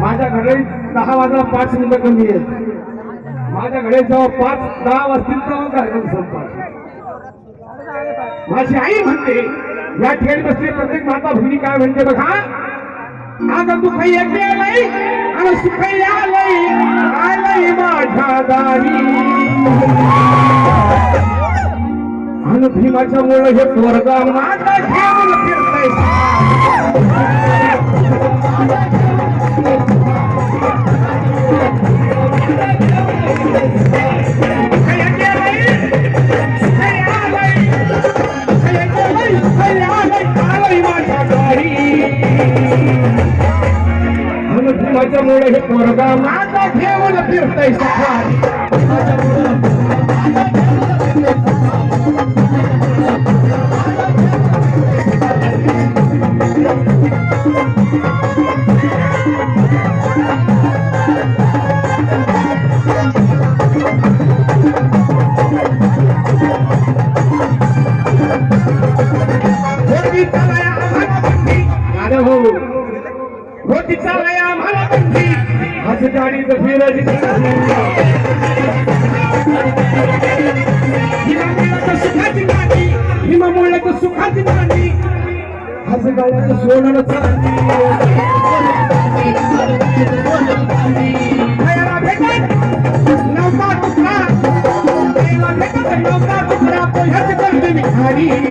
माझ्या घरी दहा वाजता पाच मिनिटं कमी आहेत. माझ्या घडे जेव्हा पाच दहा वाजतील तेव्हा कार्यक्रम संपतात माझी आई म्हणते या ठिकाणी बसली प्रत्येक माता भगिनी काय म्हणते बघा? अगं तू काही गेलंय आणि सुखई आलय आलय माझ्या दारी. भीमाच्या मुळे हे पोरगा माझा घेऊन फिरतय. माझ्या मुळे हे पोरगा माझा घेऊन फिरतय. सफारी होती चालया आम्हाला हो बंदी. हस गाडी तर सुखाची नाणी हिमामुळे तर सुखाची गाड्याचं सोनं चालली नव्हता तुकडा खायला भेटत नव्हता